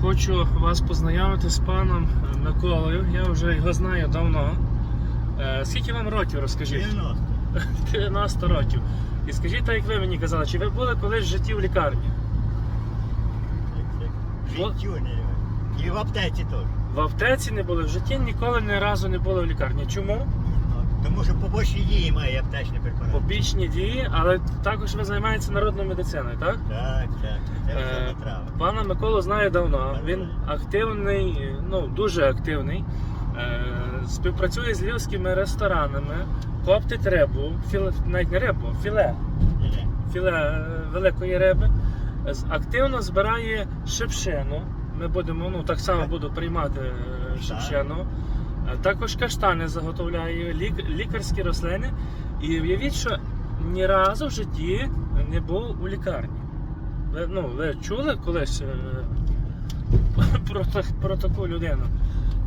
Хочу вас познайомити з паном Миколою. Я вже його знаю давно. Е, Скільки вам років, розкажіть? 90. 90 років. І скажіть, так як ви мені казали, чи ви були колись в житті в лікарні? Життю не І в аптеці теж. В аптеці не були, в житті ніколи ні разу не були в лікарні. Чому? Тому що побочні дії має аптечний препарат. Побічні дії, але також ви займаєтеся народною медициною, так? Так, так. Це Е, трава. Пана Миколу знаю давно. Він активний, ну дуже активний. Е, Співпрацює з львівськими ресторанами, коптить рибу, філе, навіть не рибу, філе, філе е, великої риби. Активно збирає шипшину. Ми будемо, ну так само буду приймати е, шипшину. Е, Також каштани заготовляє, лік, лікарські рослини. І уявіть, що ні разу в житті не був у лікарні. Ви, ну, ви чули колись е, про, про таку людину?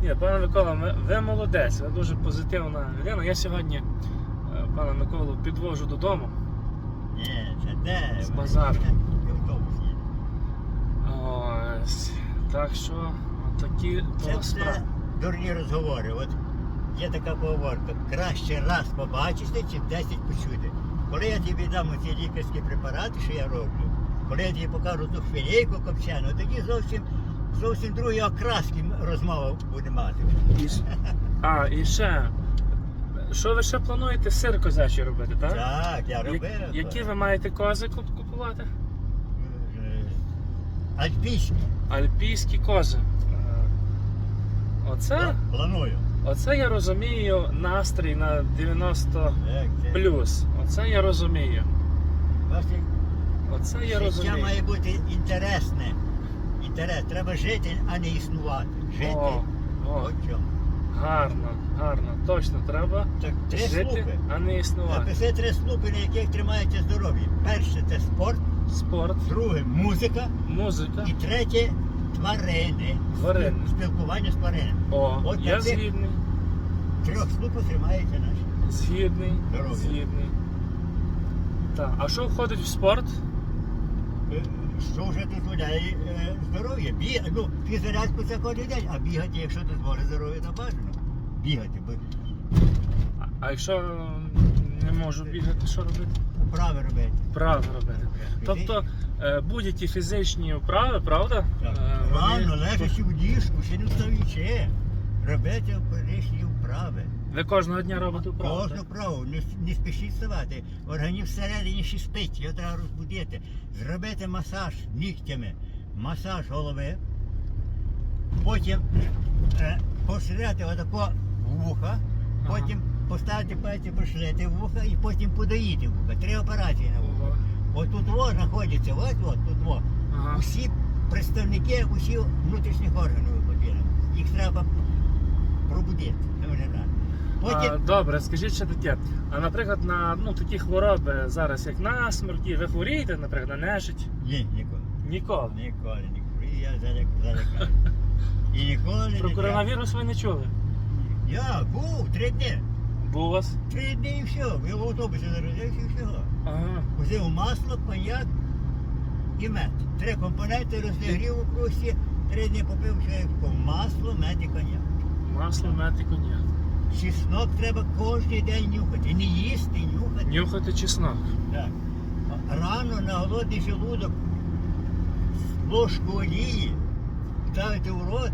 Ні, пане Микола, ви, ви молодець, ви дуже позитивна людина. Я сьогодні е, пана Миколу підвожу додому. Ні, це де? З базару. Ось. Так що такі то справи. Дурні розговори. От є така поговорка. Краще раз побачити, чим 10 почути. Коли я тобі дам ці лікарські препарати, що я роблю, коли я тобі покажу ту філейку копчену, тоді зовсім зовсім другі окраски розмова буде мати. І А, і ще. Що ви ще плануєте сир козячий робити, так? Так, я Я- робив. Які ви маєте кози купувати? Е, Альпійські. Альпійські кози. Оце, Планую. оце я розумію настрій на 90 плюс. Оце я розумію. Бачите, Оце я Життя розумію. має бути інтересне. Інтерес. Треба жити, а не існувати. Жити. О, о, От чому. гарно, гарно. Точно треба Так, три жити, слупи. а не існувати. Напиши три слупи, на яких тримається здоров'я. Перше це спорт, Спорт, друге музика музика. і третє тварини. Тварини. Спілкування з тваринами. О, От я на цих згідний. Трьох слупах тримається наш. Згідний. Здоров'я. Згідний. Так, а що входить в спорт? Е, Що вже дозволяє е, здоров'я? Біг... Ну, фіззарядку це кожен день, а бігати, якщо дозволить здоров'я, то бажано. Бігати, бо А- А якщо не можу бігати, що робити? Вправи робити. Вправи робити. Тобто е, будь-які фізичні вправи, правда? Так. Е, вони- Рано лежачи в ліжку, ще не встаючи. Робити перішні вправи. Ви кожного дня робите вправи? Кожну так? вправу, не, не спішіть вставати. Організм всередині ще спить, його треба розбудити. Зробити масаж нігтями, масаж голови. Потім е, поширяти отако вуха, потім поставити пальці, поширяти в вуха і потім подоїти вуха. Три операції на вуха. От тут во знаходиться, ось от тут во. Ага. Усі представники усіх внутрішніх органів потрібно. Їх треба пробудити. Так. А, добре, скажіть ще таке. А наприклад, на ну, такі хвороби зараз, як насморки, ви хворієте, наприклад, на нежить? ні, ніколи. Ніколи. Ніколи не курю, я залякаю. І ніколи не Про трав- коронавірус ви не чули? Я був три дні. Був у вас? Три дні і все. Я в автобусі заразився і все. Ага. Взяв масло, коньяк і мед. Три компоненти розігрів у крусі, три дні попив все масло, мед і коньяк. Масло, мед і коньяк. Чеснок треба кожен день нюхати. Не їсти, нюхати. Нюхати чеснок. Так. Рано на голодний желудок ложку олії ставити в рот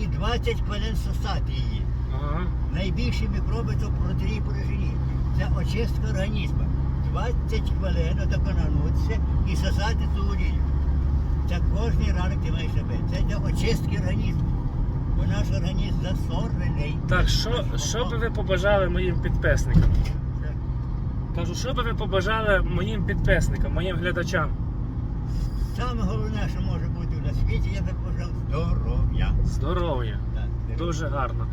і 20 хвилин сосати її. Ага. Найбільші мікроби то протеї поражені. Це очистка організму. 20 хвилин доконанутися і сосати цю олію. Це кожен ранок ти маєш робити. Це для очистки організму. Бо наш організм засорений. Так, що, що би ви побажали моїм підписникам? Кажу, що би ви побажали моїм підписникам, моїм глядачам? Саме головне, що може бути на світі, я би побажав здоров'я. Здоров'я. Дуже гарно.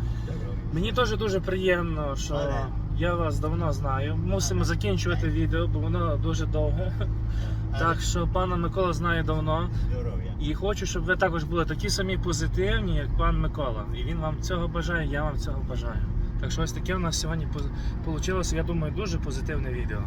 Мені теж дуже приємно, що я вас давно знаю. Мусимо закінчувати відео, бо воно дуже довге. Так що пана Микола знає давно. І хочу, щоб ви також були такі самі позитивні, як пан Микола. І він вам цього бажає, я вам цього бажаю. Так що ось таке у нас сьогодні вийшло, я думаю, дуже позитивне відео.